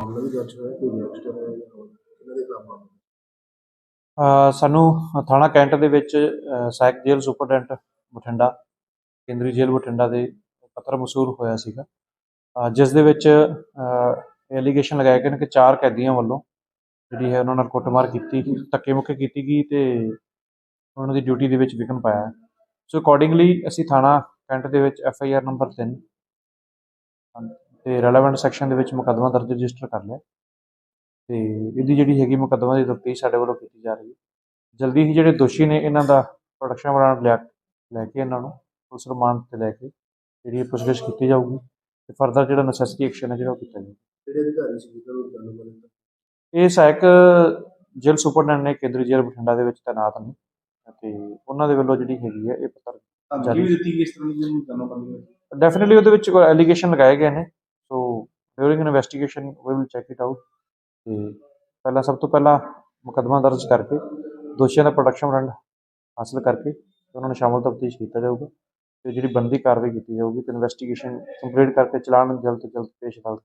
ਮਾਮਲਾ ਵੀ ਦਰਜ ਹੋਇਆ ਕੋਈ ਗੈਂਗਸਟਰ ਹੈ ਜਾਂ ਦੇ ਖਿਲਾਫ ਮਾਮਲਾ? ਅ, ਸਾਨੂੰ ਥਾਣਾ ਕੈਂਟ ਦੇ ਵਿੱਚ ਅ, ਸਹਾਇਕ ਜੇਲ੍ਹ ਸੁਪਰਡੈਂਟ ਬਠਿੰਡਾ ਕੇਂਦਰੀ ਜੇਲ੍ਹ ਬਠਿੰਡਾ ਦੇ ਪੱਤਰ ਮਸੂਰ ਹੋਇਆ ਸੀਗਾ। ਅ, ਜਿਸ ਦੇ ਵਿੱਚ ਐਲੀਗੇਸ਼ਨ ਲਗਾਏ ਗਏ ਨੇ ਕਿ ਚਾਰ ਕੈਦੀਆਂ ਵੱਲੋਂ ਜਿਹੜੀ ਹੈ ਉਹਨਾਂ ਨਾਲ ਕੁੱਟਮਾਰ ਕੀਤੀ ਧੱਕੇ ਮੁੱਕੇ ਕੀਤੀ ਗਈ ਤੇ ਉਹਨਾਂ ਦੀ ਡਿਊਟੀ ਦੇ ਵਿੱਚ ਵਿਘਨ ਪਾਇਆ। ਸੋ ਅਕੋਰਡਿੰਗਲੀ ਅਸੀਂ ਥਾਣਾ ਕੈਂਟ ਦੇ ਵਿੱਚ ਐਫ ਆਈ ਆਰ ਨੰਬਰ 3 ਤੇ ਰੈਲੇਵੈਂਟ ਸੈਕਸ਼ਨ ਦੇ ਵਿੱਚ ਮੁਕੱਦਮਾ ਦਰਜ ਰਜਿਸਟਰ ਕਰ ਲਿਆ। ਤੇ ਇਹਦੀ ਜਿਹੜੀ ਹੈਗੀ ਮੁਕੱਦਮਾ ਦੀ ਤਫਤੀਸ਼ ਸਾਡੇ ਵੱਲੋਂ ਕੀਤੀ ਜਾ ਰਹੀ ਹੈ। ਜਲਦੀ ਹੀ ਜਿਹੜੇ ਦੋਸ਼ੀ ਨੇ ਇਹਨਾਂ ਦਾ ਪ੍ਰੋਡਕਸ਼ਨ ਵਾਰੰਟ ਲਿਆ ਲੈ ਕੇ ਇਹਨਾਂ ਨੂੰ ਪੁਲਿਸ ਰਿਮਾਂਡ ਤੇ ਲੈ ਕੇ ਜਿਹੜੀ ਪੁੱਛਗਿੱਛ ਕੀਤੀ ਜਾਊਗੀ ਤੇ ਫਰਦਰ ਜਿਹੜਾ ਨੈਸੈਸਿਟੀ ਐਕਸ਼ਨ ਹੈ ਜਿਹੜਾ ਉਹ ਕੀਤਾ ਜਾਊਗਾ। ਜਿਹੜੇ ਅਧਿਕਾਰੀ ਸੀ ਉਹਨਾਂ ਨੂੰ ਜਾਣੂ ਇਹ ਸਹਾਇਕ ਜੇਲ੍ਹ ਸੁਪਰਡੈਂਟ ਨੇ ਕੇਂਦਰੀ ਜੇਲ੍ਹ ਬਠਿੰਡਾ ਦੇ ਵਿੱਚ ਤਾਇਨਾਤ ਨੇ। ਤੇ ਉਹਨਾਂ ਦੇ ਵੱਲੋਂ ਜਿਹੜੀ ਹੈਗੀ ਹੈ ਇਹ ਪਤਾ ਧਮਕੀ ਵੀ ਦਿੱਤੀ ਕਿ ਇਸ ਤਰ੍ਹਾਂ ਦੀ ਜਾਣੂ ਕਰਨ ਡੈਫੀਨਿਟਲੀ ਉਹਦੇ ਵਿੱਚ ਕੋਈ ਐਲੀਗੇਸ਼ਨ ਲਗਾਏ ਗਏ ਨੇ। So during investigation we will check it out ਤੇ ਪਹਿਲਾਂ ਸਭ ਤੋਂ ਪਹਿਲਾਂ ਮੁਕੱਦਮਾ ਦਰਜ ਕਰਕੇ ਦੋਸ਼ੀਆਂ ਦਾ ਪ੍ਰੋਡਕਸ਼ਨ ਵਾਰੰਟ ਹਾਸਲ ਕਰਕੇ ਉਹਨਾਂ ਨੂੰ ਸ਼ਾਮਲ ਤਫਤੀਸ਼ ਕੀਤਾ ਜਾਊਗਾ। ਤੇ ਜਿਹੜੀ ਬੰਦੀ ਕਾਰਵਾਈ ਕੀਤੀ ਜਾਊਗੀ ਤੇ ਇਨਵੈਸਟੀਗੇਸ਼ਨ ਕੰਪਲੀਟ ਕਰਕੇ ਚਲਾਨ ਜਲਦ ਤੋਂ ਜਲਦ ਪੇਸ਼ ਅਦਾਲਤ